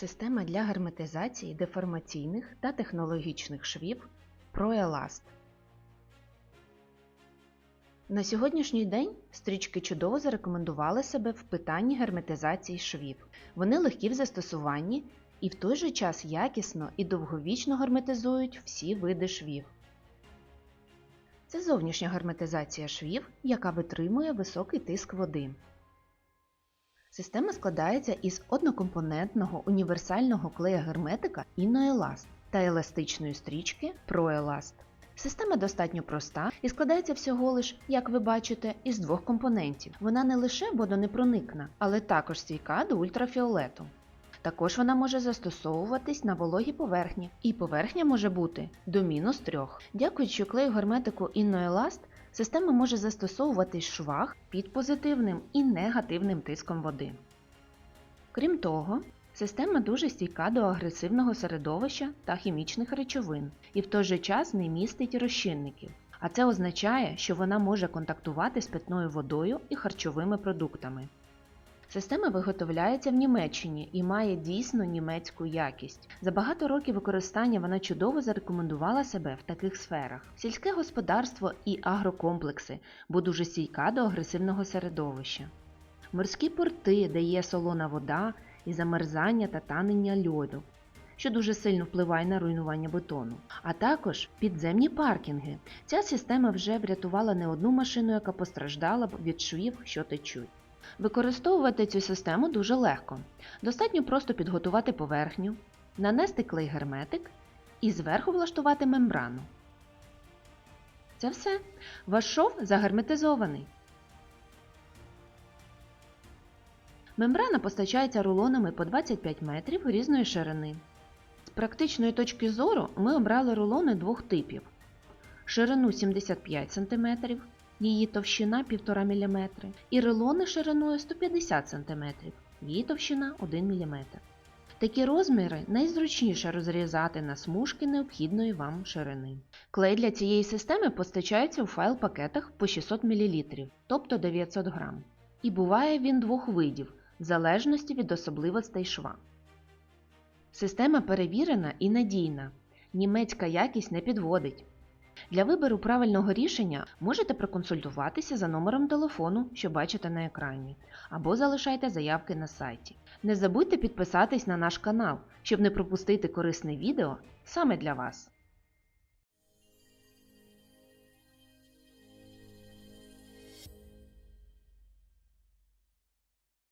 Система для герметизації деформаційних та технологічних швів ProElast. На сьогоднішній день стрічки чудово зарекомендували себе в питанні герметизації швів. Вони легкі в застосуванні і в той же час якісно і довговічно герметизують всі види швів. Це зовнішня герметизація швів, яка витримує високий тиск води. Система складається із однокомпонентного універсального клея герметика Innoelast та еластичної стрічки ProElast. Система достатньо проста і складається всього лиш, як ви бачите, із двох компонентів. Вона не лише водонепроникна, але також стійка до ультрафіолету. Також вона може застосовуватись на вологі поверхні, і поверхня може бути до мінус 3. Дякуючи клею герметику Innoelast, система може застосовувати швах під позитивним і негативним тиском води. Крім того, система дуже стійка до агресивного середовища та хімічних речовин і в той же час не містить розчинників. А це означає, що вона може контактувати з питною водою і харчовими продуктами. Система виготовляється в Німеччині і має дійсно німецьку якість. За багато років використання вона чудово зарекомендувала себе в таких сферах: сільське господарство і агрокомплекси, бо дуже стійка до агресивного середовища, морські порти, де є солона вода і замерзання та танення льоду. Що дуже сильно впливає на руйнування бетону, а також підземні паркінги. Ця система вже врятувала не одну машину, яка постраждала б від швів, що течуть. Використовувати цю систему дуже легко. Достатньо просто підготувати поверхню, нанести клей герметик і зверху влаштувати мембрану. Це все. Ваш шов загерметизований. Мембрана постачається рулонами по 25 метрів різної ширини. З практичної точки зору ми обрали рулони двох типів: ширину 75 см, її товщина 1,5 мм, і рулони шириною 150 см, її товщина 1 мм. Такі розміри найзручніше розрізати на смужки необхідної вам ширини. Клей для цієї системи постачається у файл-пакетах по 600 мл, тобто 900 г. І буває він двох видів, в залежності від особливостей шва. Система перевірена і надійна. Німецька якість не підводить. Для вибору правильного рішення можете проконсультуватися за номером телефону, що бачите на екрані, або залишайте заявки на сайті. Не забудьте підписатись на наш канал, щоб не пропустити корисне відео саме для вас.